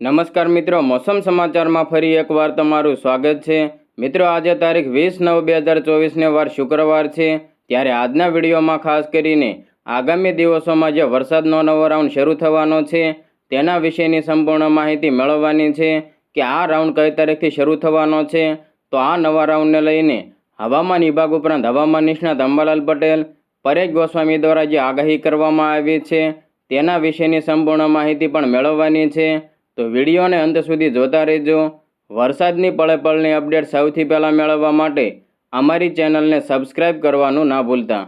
નમસ્કાર મિત્રો, મોસમ સમાચારમાં ફરી એકવાર તમારું સ્વાગત છે. મિત્રો, આજે તારીખ વીસ નવ બે હજાર ચોવીસને વાર શુક્રવાર છે. ત્યારે આજના વિડીયોમાં ખાસ કરીને આગામી દિવસોમાં જે વરસાદનો નવો રાઉન્ડ શરૂ થવાનો છે, તેના વિશેની સંપૂર્ણ માહિતી મેળવવાની છે કે આ રાઉન્ડ કઈ તારીખથી શરૂ થવાનો છે. તો આ નવા રાઉન્ડને લઈને હવામાન વિભાગ ઉપરાંત હવામાન નિષ્ણાત અંબાલાલ પટેલ, પરેશ ગોસ્વામી દ્વારા જે આગાહી કરવામાં આવી છે, તેના વિશેની સંપૂર્ણ માહિતી પણ મેળવવાની છે. તો વિડીયોને અંત સુધી જોતા રહેજો. વરસાદની પળે પળની અપડેટ સૌથી પહેલાં મેળવવા માટે અમારી ચેનલને સબસ્ક્રાઇબ કરવાનું ના ભૂલતા.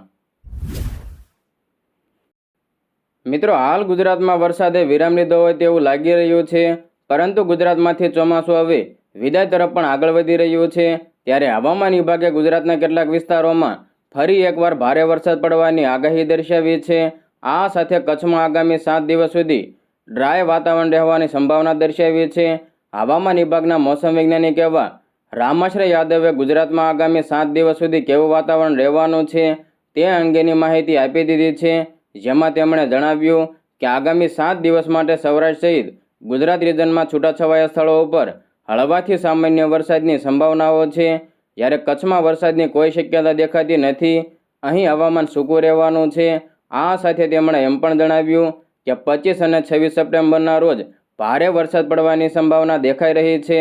મિત્રો, હાલ ગુજરાતમાં વરસાદે વિરામ લીધો હોય તેવું લાગી રહ્યું છે, પરંતુ ગુજરાતમાંથી ચોમાસું હવે વિદાય તરફ પણ આગળ વધી રહ્યું છે. ત્યારે હવામાન વિભાગે ગુજરાતના કેટલાક વિસ્તારોમાં ફરી એકવાર ભારે વરસાદ પડવાની આગાહી દર્શાવી છે. આ સાથે કચ્છમાં આગામી સાત દિવસ સુધી ડ્રાય વાતાવરણ રહેવાની સંભાવના દર્શાવી છે. હવામાન વિભાગના મોસમ વૈજ્ઞાનિક એવા રામાશ્રય યાદવે ગુજરાતમાં આગામી સાત દિવસ સુધી કેવું વાતાવરણ રહેવાનું છે તે અંગેની માહિતી આપી દીધી છે. જેમાં તેમણે જણાવ્યું કે આગામી સાત દિવસ માટે સૌરાષ્ટ્ર સહિત ગુજરાત રિજનમાં છૂટાછવાયા સ્થળો ઉપર હળવાથી સામાન્ય વરસાદની સંભાવનાઓ છે. જ્યારે કચ્છમાં વરસાદની કોઈ શક્યતા દેખાતી નથી, અહીં હવામાન સૂકું રહેવાનું છે. આ સાથે તેમણે એમ પણ જણાવ્યું કે પચીસ અને છવ્વીસ સપ્ટેમ્બરના રોજ ભારે વરસાદ પડવાની સંભાવના દેખાઈ રહી છે.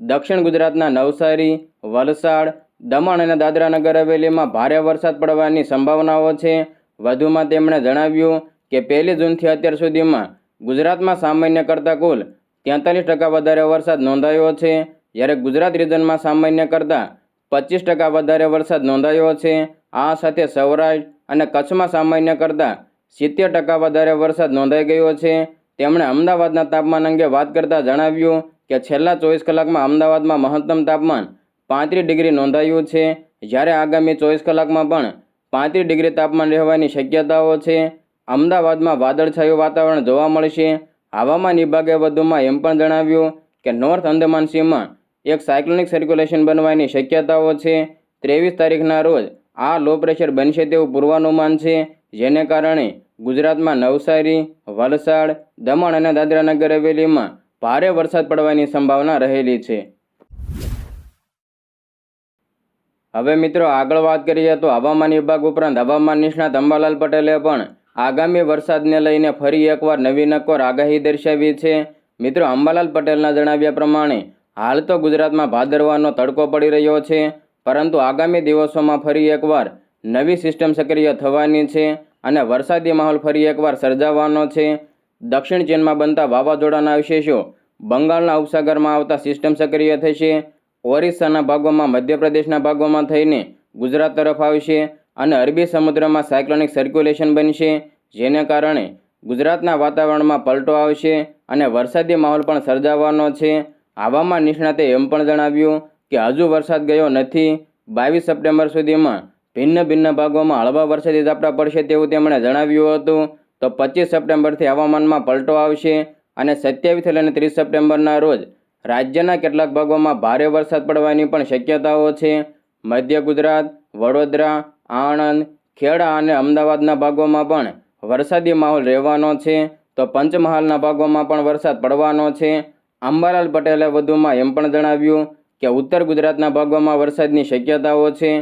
દક્ષિણ ગુજરાતના નવસારી, વલસાડ, દમણ અને દાદરાનગર હવેલીમાં ભારે વરસાદ પડવાની સંભાવનાઓ છે. વધુમાં તેમણે જણાવ્યું કે પહેલી જૂનથી અત્યાર સુધીમાં ગુજરાતમાં સામાન્ય કરતાં કુલ તેતાલીસ ટકા વધારે વરસાદ નોંધાયો છે. જ્યારે ગુજરાત રિજનમાં સામાન્ય કરતાં પચીસ ટકા વધારે વરસાદ નોંધાયો છે. આ સાથે સૌરાષ્ટ્ર અને કચ્છમાં સામાન્ય કરતાં સિત્તેર ટકા વધારે વરસાદ નોંધાઈ ગયો છે. તેમણે અમદાવાદના તાપમાન અંગે વાત કરતાં જણાવ્યું કે છેલ્લા ચોવીસ કલાકમાં અમદાવાદમાં મહત્તમ તાપમાન પાંત્રીસ ડિગ્રી નોંધાયું છે. જ્યારે આગામી ચોવીસ કલાકમાં પણ પાંત્રીસ ડિગ્રી તાપમાન રહેવાની શક્યતાઓ છે. અમદાવાદમાં વાદળછાયું વાતાવરણ જોવા મળશે. હવામાન વિભાગે વધુમાં એમ પણ જણાવ્યું કે નોર્થ અંદમાન સીમાં એક સાયક્લોનિક સર્ક્યુલેશન બનવાની શક્યતાઓ છે. ત્રેવીસ તારીખના રોજ આ લો પ્રેશર બનશે તેવું પૂર્વાનુમાન છે. જેને કારણે ગુજરાતમાં નવસારી, વલસાડ, દમણ અને દાદરાનગર હવેલીમાં ભારે વરસાદ પડવાની સંભાવના રહેલી છે. હવે મિત્રો આગળ વાત કરીએ તો હવામાન વિભાગ ઉપરાંત હવામાન નિષ્ણાત અંબાલાલ પટેલે પણ આગામી વરસાદને લઈને ફરી એકવાર નવી નક્કોર આગાહી દર્શાવી છે. મિત્રો અંબાલાલ પટેલના જણાવ્યા પ્રમાણે હાલ તો ગુજરાતમાં ભાદરવાનો તડકો પડી રહ્યો છે, પરંતુ આગામી દિવસોમાં ફરી એકવાર નવી સિસ્ટમ સક્રિય થવાની છે અને વરસાદી માહોલ ફરી એકવાર સર્જાવાનો છે. દક્ષિણ ચીનમાં બનતા વાવાઝોડાના અવશેષો બંગાળના ઉપસાગરમાં આવતા સિસ્ટમ સક્રિય થશે. ઓરિસ્સાના ભાગોમાં મધ્યપ્રદેશના ભાગોમાં થઈને ગુજરાત તરફ આવશે અને અરબી સમુદ્રમાં સાયક્લોનિક સર્ક્યુલેશન બનશે, જેને કારણે ગુજરાતના વાતાવરણમાં પલટો આવશે અને વરસાદી માહોલ પણ સર્જાવાનો છે. હવામાન નિષ્ણાતે એમ પણ જણાવ્યું કે હજુ વરસાદ ગયો નથી. બાવીસ સપ્ટેમ્બર સુધીમાં ભિન્ન ભિન્ન ભાગોમાં હળવા વરસાદી ઝાપટા પડશે તેવું તેમણે જણાવ્યું હતું. તો પચીસ સપ્ટેમ્બરથી હવામાનમાં પલટો આવશે અને સત્યાવીસથી લઈને ત્રીસ સપ્ટેમ્બરના રોજ રાજ્યના કેટલાક ભાગોમાં ભારે વરસાદ પડવાની પણ શક્યતાઓ છે. મધ્ય ગુજરાત, વડોદરા, આણંદ, ખેડા અને અમદાવાદના ભાગોમાં પણ વરસાદી માહોલ રહેવાનો છે. તો પંચમહાલના ભાગોમાં પણ વરસાદ પડવાનો છે. અંબાલાલ પટેલે વધુમાં એમ પણ જણાવ્યું કે ઉત્તર ગુજરાતના ભાગોમાં વરસાદની શક્યતાઓ છે.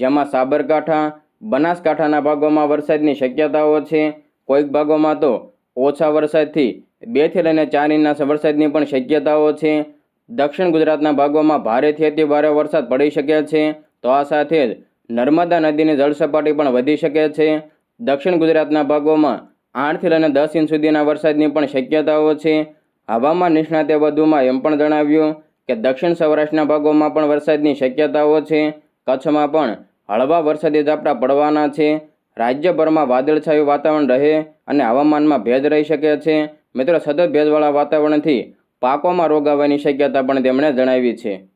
જેમાં સાબરકાંઠા, બનાસકાંઠાના ભાગોમાં વરસાદની શક્યતાઓ છે. કોઈક ભાગોમાં તો ઓછા વરસાદથી બેથી લઈને ચાર ઇંચના વરસાદની પણ શક્યતાઓ છે. દક્ષિણ ગુજરાતના ભાગોમાં ભારેથી અતિ ભારે વરસાદ પડી શકે છે. તો આ સાથે જ નર્મદા નદીની જળસપાટી પણ વધી શકે છે. દક્ષિણ ગુજરાતના ભાગોમાં આઠથી લઈને દસ ઇંચ સુધીના વરસાદની પણ શક્યતાઓ છે. હવામાન નિષ્ણાતે વધુમાં એમ પણ જણાવ્યું કે દક્ષિણ સૌરાષ્ટ્રના ભાગોમાં પણ વરસાદની શક્યતાઓ છે. કચ્છમાં પણ હળવા વરસાદી ઝાપટા પડવાના છે. રાજ્યભરમાં વાદળછાયું વાતાવરણ રહે અને હવામાનમાં ભેજ રહી શકે છે. મિત્રો, સતત ભેજવાળા વાતાવરણથી પાકોમાં રોગ આવવાની શક્યતા પણ તેમણે જણાવી છે.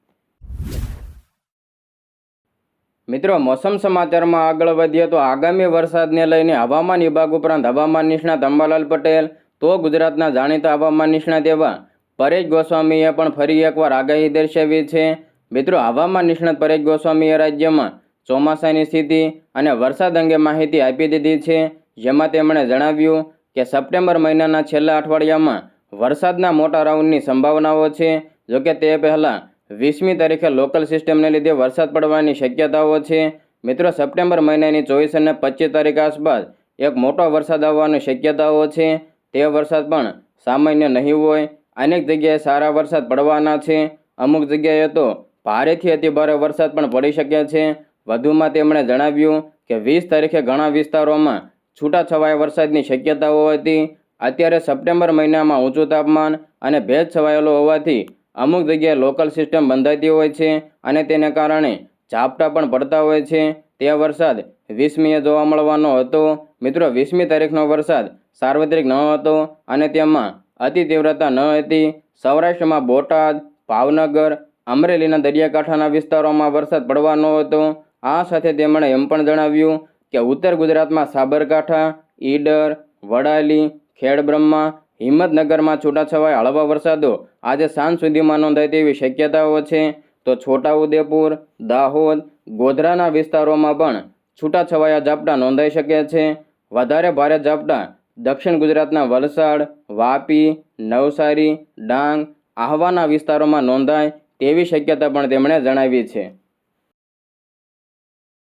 મિત્રો, મોસમ સમાચારમાં આગળ વધીએ તો આગામી વરસાદને લઈને હવામાન વિભાગ ઉપરાંત હવામાન નિષ્ણાત અંબાલાલ પટેલ, તો ગુજરાતના જાણીતા હવામાન નિષ્ણાત એવા પરેશ ગોસ્વામીએ પણ ફરી એકવાર આગાહી દર્શાવી છે. મિત્રો, હવામાન નિષ્ણાત પરેશ ગોસ્વામીએ રાજ્યમાં ચોમાસાની સ્થિતિ અને વરસાદ અંગે માહિતી આપી દીધી છે. જેમાં તેમણે જણાવ્યું કે સપ્ટેમ્બર મહિનાના છેલ્લા અઠવાડિયામાં વરસાદના મોટા રાઉન્ડની સંભાવનાઓ છે. જોકે તે પહેલાં વીસમી તારીખે લોકલ સિસ્ટમને લીધે વરસાદ પડવાની શક્યતાઓ છે. મિત્રો, સપ્ટેમ્બર મહિનાની ચોવીસ અને પચીસ તારીખ આસપાસ એક મોટો વરસાદ આવવાની શક્યતાઓ છે. તે વરસાદ પણ સામાન્ય નહીં હોય. અનેક જગ્યાએ સારા વરસાદ પડવાના છે. અમુક જગ્યાએ તો ભારેથી અતિ ભારે વરસાદ પણ પડી શકે છે. વધુમાં તેમણે જણાવ્યું કે વીસ તારીખે ઘણા વિસ્તારોમાં છૂટાછવાયા વરસાદની શક્યતાઓ હતી. અત્યારે સપ્ટેમ્બર મહિનામાં ઊંચું તાપમાન અને ભેજ છવાયેલો હોવાથી અમુક જગ્યાએ લોકલ સિસ્ટમ બંધાતી હોય છે અને તેને કારણે ઝાપટા પણ પડતા હોય છે. તે વરસાદ વીસમીએ જોવા મળવાનો હતો. મિત્રો, વીસમી તારીખનો વરસાદ સાર્વત્રિક ન હતો અને તેમાં અતિ તીવ્રતા ન હતી. સૌરાષ્ટ્રમાં બોટાદ, ભાવનગર, અમરેલીના દરિયાકાંઠાના વિસ્તારોમાં વરસાદ પડવાનો હતો. આ સાથે તેમણે એમ પણ જણાવ્યું કે ઉત્તર ગુજરાતમાં સાબરકાંઠા, ઈડર, વડાલી, ખેડબ્રહ્મા, હિંમતનગરમાં છૂટાછવાયા હળવા વરસાદો આજે સાંજ સુધીમાં નોંધાય તેવી શક્યતાઓ છે. તો છોટાઉદેપુર, દાહોદ, ગોધરાના વિસ્તારોમાં પણ છૂટાછવાયા ઝાપટા નોંધાઈ શકે છે. વધારે ભારે ઝાપટા દક્ષિણ ગુજરાતના વલસાડ, વાપી, નવસારી, ડાંગ, આહવાના વિસ્તારોમાં નોંધાય તેવી શક્યતા પણ તેમણે જણાવી છે.